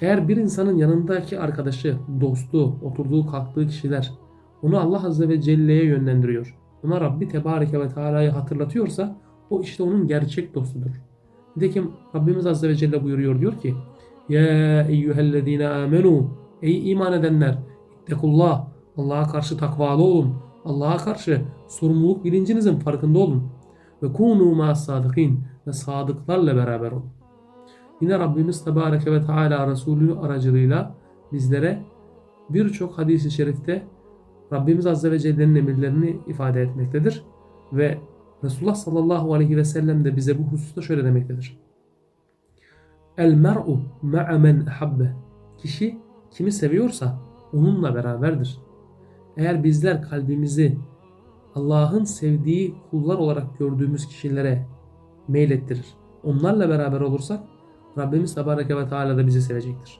Eğer bir insanın yanındaki arkadaşı, dostu, oturduğu kalktığı kişiler onu Allah Azze ve Celle'ye yönlendiriyor. Ona Rabbi Tebareke ve Teala'yı hatırlatıyorsa o işte onun gerçek dostudur. Nitekim Rabbimiz Azze ve Celle buyuruyor diyor ki Ya eyyühellezine amenu Ey iman edenler İttekullah Allah'a karşı takvalı olun. Allah'a karşı sorumluluk bilincinizin farkında olun. Ve kunu ma sadıkin ve sadıklarla beraber olun. Yine Rabbimiz Tebareke ve Teala Resulü aracılığıyla bizlere birçok hadis-i şerifte Rabbimiz Azze ve Celle'nin emirlerini ifade etmektedir. Ve Resulullah sallallahu aleyhi ve sellem de bize bu hususta şöyle demektedir. El mer'u ma'a men ahabbe. Kişi kimi seviyorsa onunla beraberdir. Eğer bizler kalbimizi Allah'ın sevdiği kullar olarak gördüğümüz kişilere meylettirir. Onlarla beraber olursak Rabbimiz Tebareke ve Teala da bizi sevecektir.